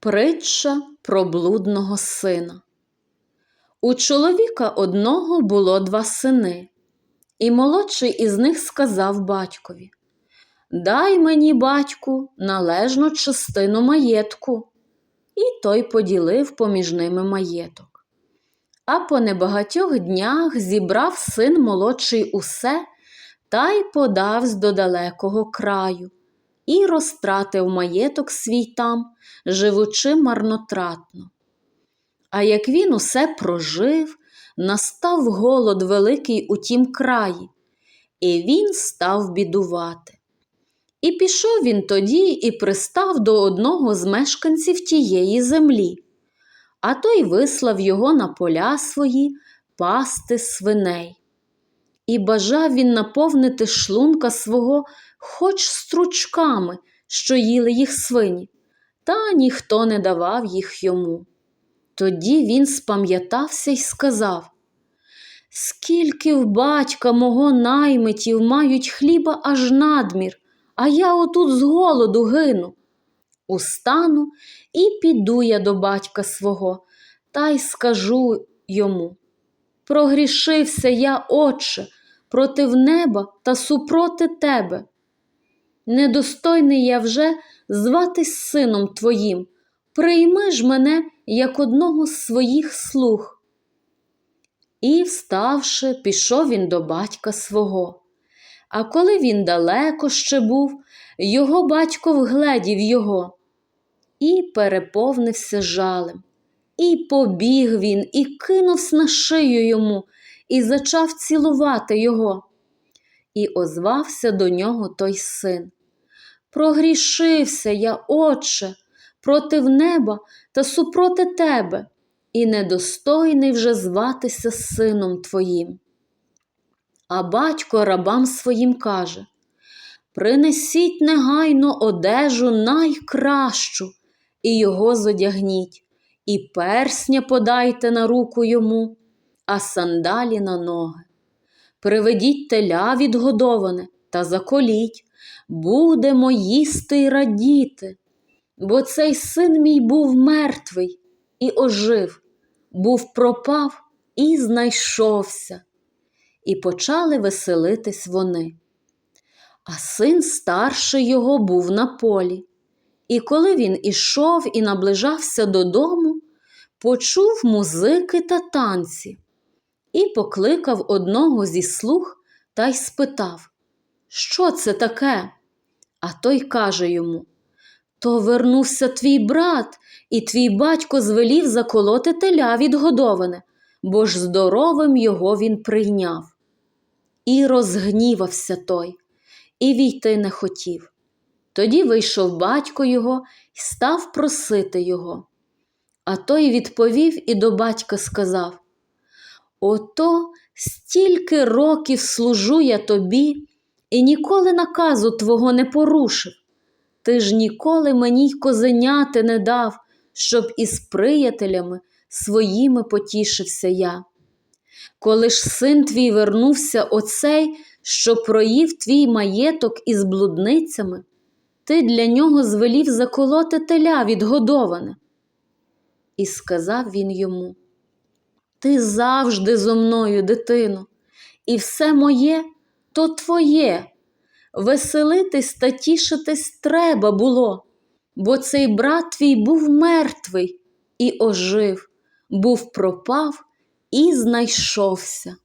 Притча про блудного сина. У чоловіка одного було два сини, і молодший із них сказав батькові Дай мені, батьку, належну частину маєтку. І той поділив поміж ними маєток. А по небагатьох днях зібрав син молодший усе та й подавсь до далекого краю і розтратив маєток свій там, живучи марнотратно. А як він усе прожив, настав голод великий у тім краї, і він став бідувати. І пішов він тоді і пристав до одного з мешканців тієї землі, а той вислав його на поля свої пасти свиней. І бажав він наповнити шлунка свого хоч стручками, що їли їх свині, та ніхто не давав їх йому. Тоді він спам'ятався й сказав Скільки в батька мого наймитів мають хліба аж надмір, а я отут з голоду гину. Устану і піду я до батька свого, та й скажу йому Прогрішився я, Отче, против неба та супроти тебе. Недостойний я вже зватись сином твоїм, прийми ж мене як одного з своїх слуг. І, вставши, пішов він до батька свого. А коли він далеко ще був, його батько вгледів його і переповнився жалем. І побіг він, і кинувся на шию йому, і зачав цілувати його. І озвався до нього той син. Прогрішився я, Отче, против неба та супроти тебе, і недостойний вже зватися сином твоїм. А батько рабам своїм каже Принесіть негайно одежу найкращу, і його зодягніть, і персня подайте на руку йому, а сандалі на ноги. Приведіть теля відгодоване та заколіть, будемо їсти й радіти, бо цей син мій був мертвий і ожив, був пропав і знайшовся. І почали веселитись вони. А син старший його був на полі. І коли він ішов і наближався додому, почув музики та танці і покликав одного зі слуг та й спитав, що це таке? А той каже йому То вернувся твій брат, і твій батько звелів заколоти теля відгодоване, бо ж здоровим його він прийняв. І розгнівався той, і війти не хотів. Тоді вийшов батько його і став просити його. А той відповів і до батька сказав Ото стільки років служу я тобі і ніколи наказу твого не порушив. Ти ж ніколи мені й козеняти не дав, щоб із приятелями своїми потішився я. Коли ж син твій вернувся оцей, що проїв твій маєток із блудницями, ти для нього звелів заколоти теля відгодоване. І сказав він йому Ти завжди зо мною, дитино, і все моє то твоє. Веселитись та тішитись треба було, бо цей брат твій був мертвий і ожив, був пропав і знайшовся.